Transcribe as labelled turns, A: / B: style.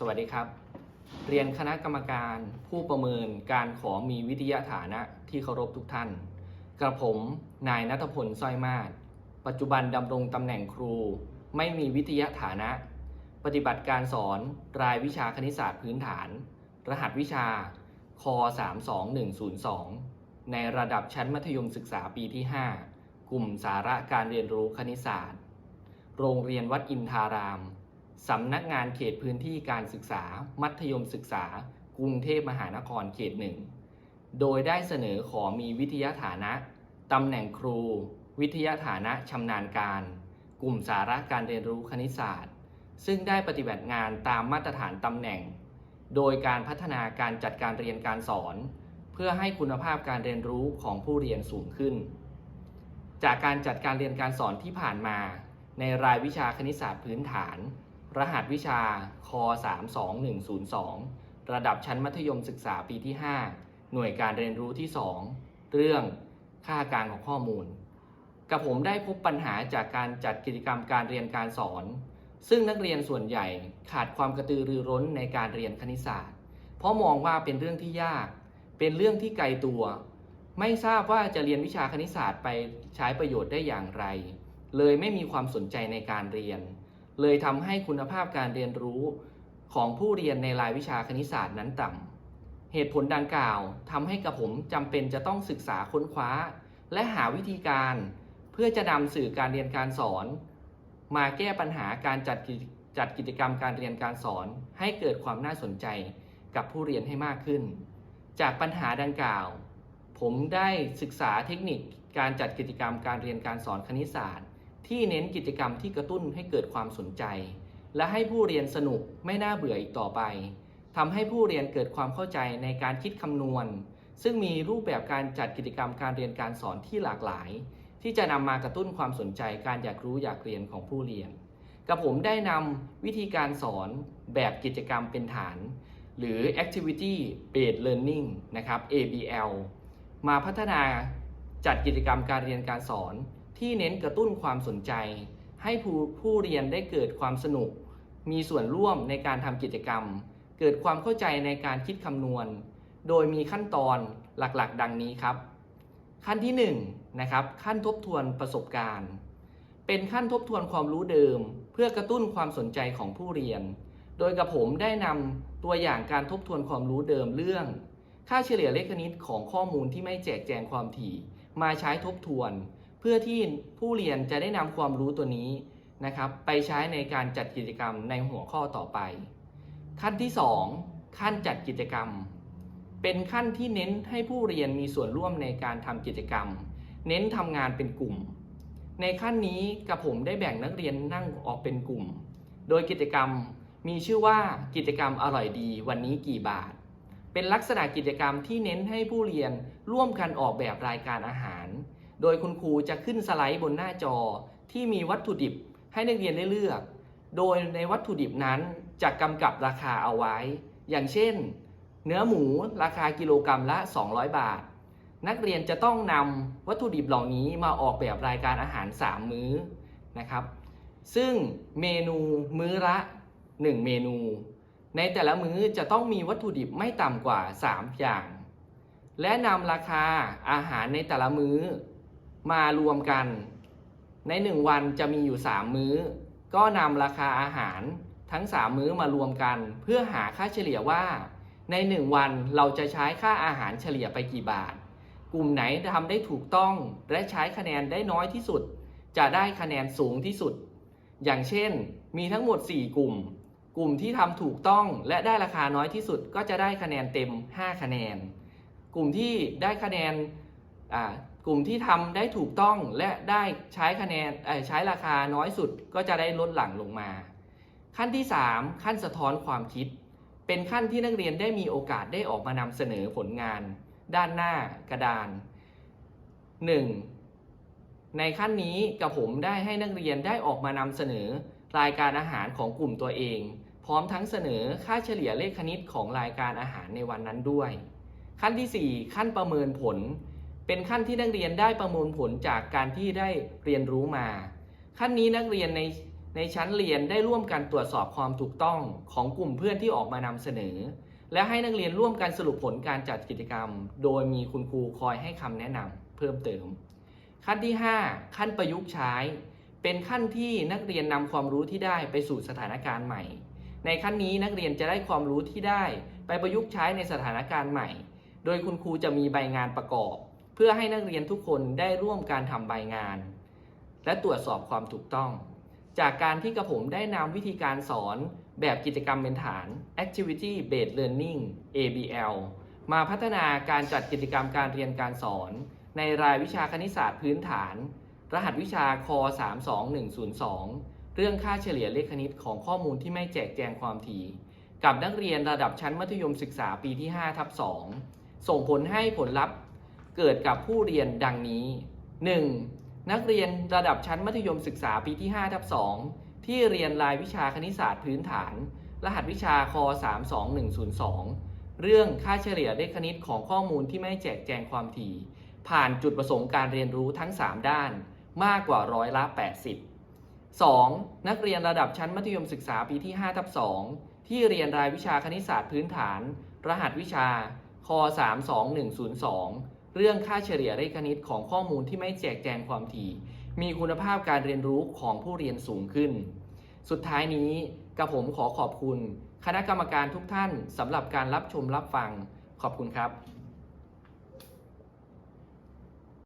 A: สวัสดีครับ เรียนคณะกรรมการผู้ประเมินการขอมีวิทยาฐานะที่เคารพทุกท่าน กระผมนายนัทพลสร้อยมาศปัจจุบันดำรงตำแหน่งครู ไม่มีวิทยาฐานะ ปฏิบัติการสอนรายวิชาคณิตศาสตร์พื้นฐาน รหัสวิชาค32102 ในระดับชั้นมัธยมศึกษาปีที่ 5 กลุ่มสาระการเรียนรู้คณิตศาสตร์ โรงเรียนวัดอินทาราม สำนักงานเขตพื้นที่การศึกษา มัธยมศึกษา กรุงเทพมหานครเขตหนึ่งโดยได้เสนอขอมีวิทยาฐานะตำแหน่งครู วิทยาฐานะชำนาญการ กลุ่มสาระการเรียนรู้คณิตศาสตร์ ซึ่งได้ปฏิบัติงานตามมาตรฐานตำแหน่ง โดยการพัฒนาการจัดการเรียนการสอน เพื่อให้คุณภาพการเรียนรู้ของผู้เรียนสูงขึ้น จากการจัดการเรียนการสอนที่ผ่านมา ในรายวิชาคณิตศาสตร์พื้นฐาน รหัสวิชาค32102 ระดับชั้นมัธยมศึกษาปีที่ 5 หน่วยการเรียนรู้ที่ 2 เรื่องค่ากางของข้อมูล กับผมได้พบปัญหาจากการจัดกิจกรรมการเรียนการสอน ซึ่งนักเรียนส่วนใหญ่ขาดความกระตือรือร้นในการเรียนคณิตศาสตร์ เพราะมองว่าเป็นเรื่องที่ยาก เป็นเรื่องที่ไกลตัว ไม่ทราบว่าจะเรียนวิชาคณิตศาสตร์ไปใช้ประโยชน์ได้อย่างไร เลยไม่มีความสนใจในการเรียน เลยทำให้คุณภาพการเรียนรู้ของผู้เรียนในรายวิชาคณิตศาสตร์นั้นต่ำ เหตุผลดังกล่าวทำให้กับผมจำเป็นจะต้องศึกษาค้นคว้า และหาวิธีการเพื่อจะนำสื่อการเรียนการสอน มาแก้ปัญหาการจัดจัดกิจกรรมการเรียนการสอน ให้เกิดความน่าสนใจกับผู้เรียนให้มากขึ้น จากปัญหาดังกล่าว ผมได้ศึกษาเทคนิคการจัดกิจกรรมการเรียนการสอนคณิตศาสตร์ ที่เน้นกิจกรรมที่กระตุ้นให้เกิดความสนใจ และให้ผู้เรียนสนุกไม่น่าเบื่ออีกต่อไปทำให้ผู้เรียนเกิดความเข้าใจในการคิดคำนวณ ซึ่งมีรูปแบบการจัดกิจกรรมการเรียนการสอนที่หลากหลาย ที่จะนำมากระตุ้นความสนใจการอยากรู้อยากเรียนของผู้เรียน กับผมได้นำวิธีการสอนแบบกิจกรรมเป็นฐาน หรือ activity based learning นะครับ ABL มาพัฒนาจัดกิจกรรมการเรียนการสอน ที่เน้นกระตุ้นความสนใจ ให้ผู้ผู้เรียนได้เกิดความสนุก มีส่วนร่วมในการทำกิจกรรม เกิดความเข้าใจในการคิดคำนวณ โดยมีขั้นตอนหลักๆ ดังนี้ครับ ขั้นที่1นะครับขั้นทบทวนประสบการณ์ เป็นขั้นทบทวนความรู้เดิม เพื่อกระตุ้นความสนใจของผู้เรียน โดยกับผมได้นำตัวอย่างการทบทวนความรู้เดิมเรื่อง ค่าเฉลี่ยเลขคณิตของข้อมูลที่ไม่แจกแจงความถี่ มาใช้ทบทวน เพื่อที่ผู้เรียนจะได้นำความรู้ตัวนี้นะครับ ไปใช้ในการจัดกิจกรรมในหัวข้อต่อไป ขั้นที่ 2 ขั้นจัดกิจกรรม เป็นขั้นที่เน้นให้ผู้เรียนมีส่วนร่วมในการทำกิจกรรม เน้นทำงานเป็นกลุ่ม ในขั้นนี้กับผมได้แบ่งนักเรียนนั่งออกเป็นกลุ่ม โดยกิจกรรมมีชื่อว่ากิจกรรมอร่อยดีวันนี้กี่บาท เป็นลักษณะกิจกรรมที่เน้นให้ผู้เรียนร่วมกันออกแบบรายการอาหาร โดยคุณครูจะขึ้นสไลด์บนหน้าจอที่มีวัตถุดิบให้นักเรียนได้เลือก โดยในวัตถุดิบนั้นจะกำกับราคาเอาไว้ อย่างเช่น เนื้อหมูราคากิโลกรรัมละ 200 บาท นักเรียนจะต้องนำวัตถุดิบเหล่านี้มาออกแบบรายการอาหาร 3 มื้อนะครับ ซึ่งเมนูมื้อละ 1 เมนู ในแต่ละมื้อจะต้องมีวัตถุดิบไม่ต่ำกว่า 3 อย่าง และนำราคาอาหารในแต่ละมื้อ มารวมกัน ใน 1 วันจะมีอยู่ 3 มื้อ ก็นำราคาอาหารทั้ง 3 มื้อมารวมกัน เพื่อหาค่าเฉลี่ยว่า ใน 1 วันเราจะใช้ค่าอาหารเฉลี่ยไปกี่บาท กลุ่มไหนทำได้ถูกต้องและใช้คะแนนได้น้อยที่สุด จะได้คะแนนสูงที่สุด อย่างเช่น มีทั้งหมด 4 กลุ่ม กลุ่มที่ทำถูกต้องและได้ราคาน้อยที่สุดก็จะได้คะแนนเต็ม 5 คะแนน กลุ่มที่ได้คะแนน กลุ่มที่ทำได้ถูกต้องและได้ใช้คะแนนใช้ราคาน้อยสุดก็จะได้ลดหลั่งลงมา ขั้นที่ 3 ขั้นสะท้อนความคิด เป็นขั้นที่นักเรียนได้มีโอกาสได้ออกมานำเสนอผลงาน ด้านหน้ากระดาน 1. ในขั้นนี้กับผมได้ให้นักเรียนได้ออกมานำเสนอรายการอาหารของกลุ่มตัวเอง พร้อมทั้งเสนอค่าเฉลี่ยเลขคณิตของรายการอาหารในวันนั้นด้วย ขั้นที่ 4 ขั้นประเมินผล เป็นขั้นที่นักเรียนได้ประมวลผลจากการที่ได้เรียนรู้มา ขั้นนี้นักเรียนในในชั้นเรียนได้ร่วมกันตรวจสอบความถูกต้องของกลุ่มเพื่อนที่ออกมานำเสนอ และให้นักเรียนร่วมกันสรุปผลการจัดกิจกรรม โดยมีคุณครูคอยให้คำแนะนำเพิ่มเติม ขั้นที่ 5 ขั้นประยุกต์ใช้ เป็นขั้นที่นักเรียนนำความรู้ที่ได้ไปสู่สถานการณ์ใหม่ ในขั้นนี้นักเรียนจะได้ความรู้ที่ได้ไปประยุกต์ใช้ในสถานการณ์ใหม่ โดยคุณครูจะมีใบงานประกอบ เพื่อให้นักเรียนทุกคนได้ร่วมการทำใบงาน และตรวจสอบความถูกต้อง จากการที่กระผมได้นำวิธีการสอนแบบกิจกรรมเป็นฐาน Activity Based Learning ABL มาพัฒนาการจัดกิจกรรมการเรียนการสอน ในรายวิชาคณิตศาสตร์พื้นฐาน รหัสวิชาค32102 เรื่องค่าเฉลี่ยเลขคณิตของข้อมูลที่ไม่แจกแจงความถี่ กับนักเรียนระดับชั้นมัธยมศึกษาปีที่5ทับ2ส่งผลให้ผลลัพธ์ เกิดกับผู้เรียนดังนี้ 1. นักเรียนระดับชั้นมัธยมศึกษาปีที่5ทับ2ที่เรียนรายวิชาคณิตศาสตร์พื้นฐาน รหัสวิชาค32102 เรื่องค่าเฉลี่ยเลขคณิตของข้อมูลที่ไม่แจกแจงความถี่ ผ่านจุดประสงค์การเรียนรู้ทั้ง 3 ด้าน มากกว่าร้อยละ 80 2. นักเรียนระดับชั้นมัธยมศึกษาปีที่5ทับ2ที่เรียนรายวิชาคณิตศาสตร์พื้นฐาน รหัสวิชาค32102 เรื่องค่าเฉลี่ยเลขคณิตของข้อมูลที่ไม่แจกแจงความถี่ มีคุณภาพการเรียนรู้ของผู้เรียนสูงขึ้น สุดท้ายนี้กระผมขอขอบคุณ คณะกรรมการทุกท่านสำหรับการรับชมรับฟังขอบคุณครับ